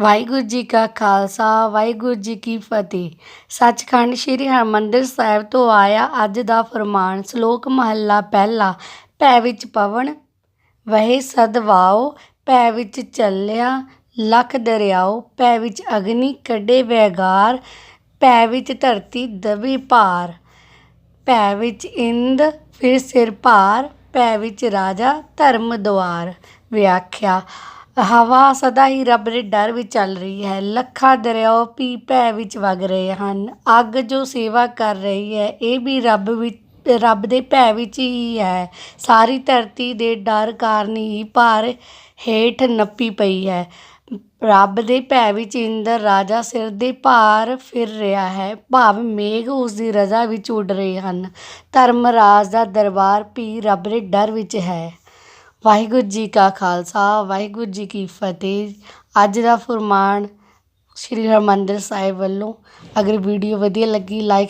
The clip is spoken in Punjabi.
ਵਾਹਿਗੁਰੂ ਜੀ ਕਾ ਖਾਲਸਾ, ਵਾਹਿਗੁਰੂ ਜੀ ਕੀ ਫਤਿਹ। ਸੱਚਖੰਡ ਸ੍ਰੀ ਹਰਿਮੰਦਰ ਸਾਹਿਬ ਤੋਂ ਆਇਆ ਅੱਜ ਦਾ ਫਰਮਾਨ, ਸ਼ਲੋਕ ਮਹੱਲਾ ਪਹਿਲਾ, ਭੈ ਵਿੱਚ ਪਵਨ, ਵਹੇ ਸਦਵਾਓ ਭੈ ਵਿੱਚ ਚੱਲਿਆ, ਲੱਖ ਦਰਿਆਓ, ਭੈ ਵਿੱਚ ਅਗਨੀ, ਕੱਢੇ ਵੈਗਾਰ, ਭੈ ਵਿੱਚ ਧਰਤੀ ਦਬੀ ਭਾਰ। ਭੈ ਵਿੱਚ ਇੰਦ, ਫਿਰ ਸਿਰ ਭਾਰ, ਭੈ ਵਿੱਚ ਰਾਜਾ, ਧਰਮ ਦੁਆਰ। ਵਿਆਖਿਆ ਹਵਾ ਸਦਾ ਹੀ ਰੱਬ ਦੇ ਡਰ ਵਿੱਚ ਚੱਲ ਰਹੀ ਹੈ। ਲੱਖਾਂ ਦਰਿਆਓ ਭੀ ਭੈ ਵਿੱਚ ਵਗ ਰਹੇ ਹਨ। ਅੱਗ ਜੋ ਸੇਵਾ ਕਰ ਰਹੀ ਹੈ, ਇਹ ਵੀ ਰੱਬ ਵਿੱਚ ਰੱਬ ਦੇ ਭੈ ਵਿੱਚ ਹੀ ਹੈ। ਸਾਰੀ ਧਰਤੀ ਦੇ ਡਰ ਕਾਰਨ ਹੀ ਭਾਰ ਹੇਠ ਨੱਪੀ ਪਈ ਹੈ। ਰੱਬ ਦੇ ਭੈ ਵਿੱਚ ਇੰਦਰ ਰਾਜਾ ਸਿਰ ਦੇ ਭਾਰ ਫਿਰ ਰਿਹਾ ਹੈ। ਭਾਵ ਮੇਘ ਉਸ ਦੀ ਰਜ਼ਾ ਵਿੱਚ ਉੱਡ ਰਹੇ ਹਨ। ਧਰਮ ਰਾਜ ਦਾ ਦਰਬਾਰ ਵੀ ਰੱਬ ਦੇ ਡਰ ਵਿੱਚ ਹੈ। ਵਾਹਿਗੁਰੂ ਜੀ ਕਾ ਖਾਲਸਾ, ਵਾਹਿਗੁਰੂ ਜੀ ਕੀ ਫਤਿਹ। ਅੱਜ ਦਾ ਫਰਮਾਨ ਸ਼੍ਰੀ ਹਰਿਮੰਦਰ ਸਾਹਿਬ ਵੱਲੋਂ। ਅਗਰ ਵੀਡੀਓ ਵਧੀਆ ਲੱਗੀ ਲਾਈਕ